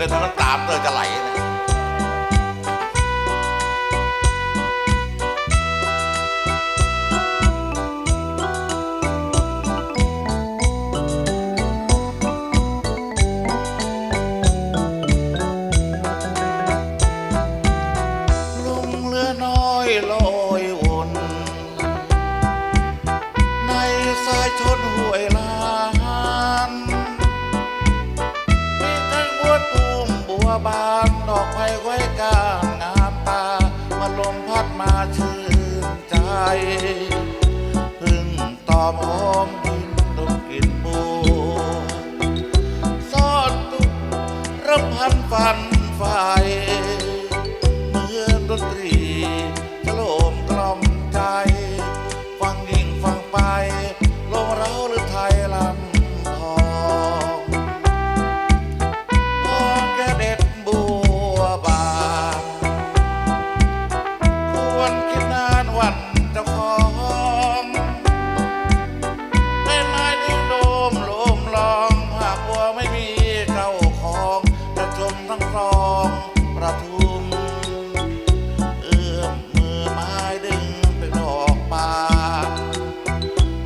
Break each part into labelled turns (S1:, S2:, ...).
S1: เล่นทั้งน้ำตาเตอจะไหลนะลุ บานดอกไผ่ไว้กลางงามตามาลมพัดมาชื่นใจ พึ่งตอมหอมกินดมกลินบัวซ่อนตุกรำพันฝันไฟเหมือนดนตรีจะโลมกล่อมใจ ฟังยิ่งฟังไปลมเร้าหรือไทยลำ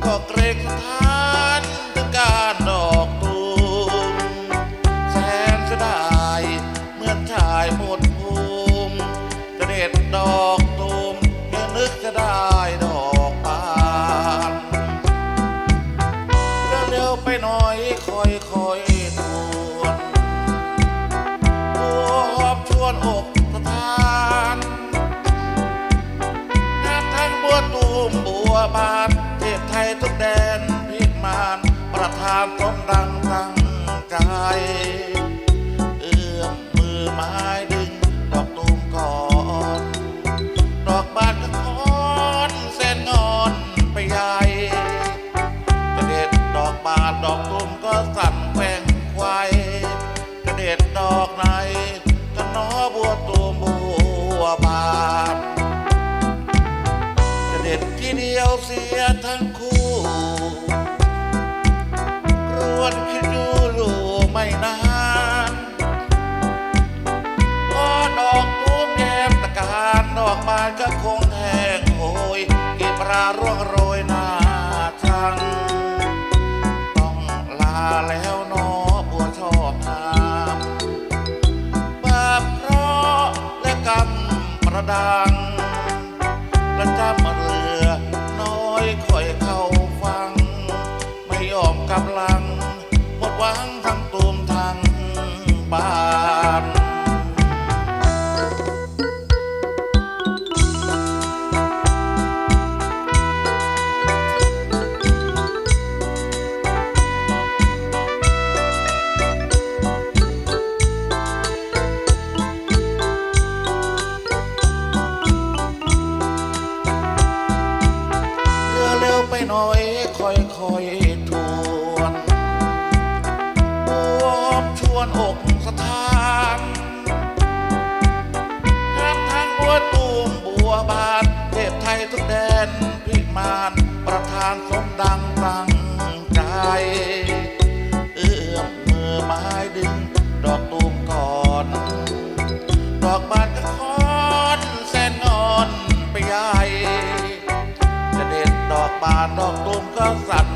S1: ก็เกรงสถานถึงการดอกตูมแสนเสียดายเมื่อชายหมดภูมิจะเด็ดดอกตูมยังนึกจะได้ดอกบานเร็วๆไปหน่อยคอยคอยๆทวนบัวหอมชวนอกสถานงามทั้งบัวตูมบัวบาน ทุกแดนพิมานประธานสมดังตั้งใจเอื้อมมือไม้ดึงดอกตูมก่อนดอกบานก็คอนเส้นงอนไปใหญ่กระเด็ดดอกบานดอกตูมก็สั่นแกว่งไขวกระเด็ดดอกในก็นอบัวตูมบัวบานจะเด็ดทีเดียวเสียทั้ง ระดังและจำเรือน้อยคอยเข้าฟัง ไม่ยอมกำลังหมดหวัง เทพไทยทุกแดนพิมานประธานสมดังตั้งใจ เอื้อมมือไม้ดึง ดอกตูมก่อน ดอกบานก็คอนแสนงอนไปใหญ่จะเด็ดดอกบานดอกตูมก็สั่น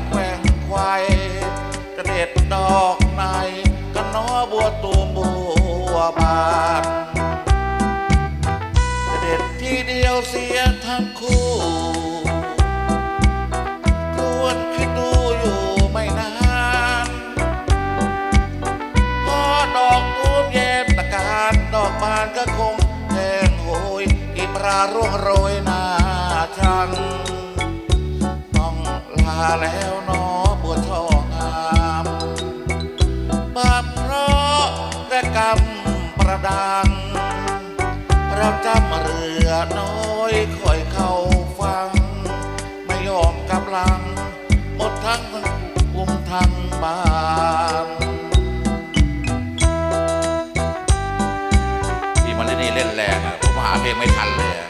S1: เสียทั้งคู่ควรคิดดูอยู่ไม่นานพอดอกตูมแย้มตะการดอกบานก็คงแห้งโหยกีบราร่วงโรยหน้าชังต้องลาแล้วเนอบัวช่องามบาปเพราะและกรรมประดังเราจำังบานพี่มันเล่นนี่เล่นแรงอะผมหาเพลงไม่ทันเลยอะ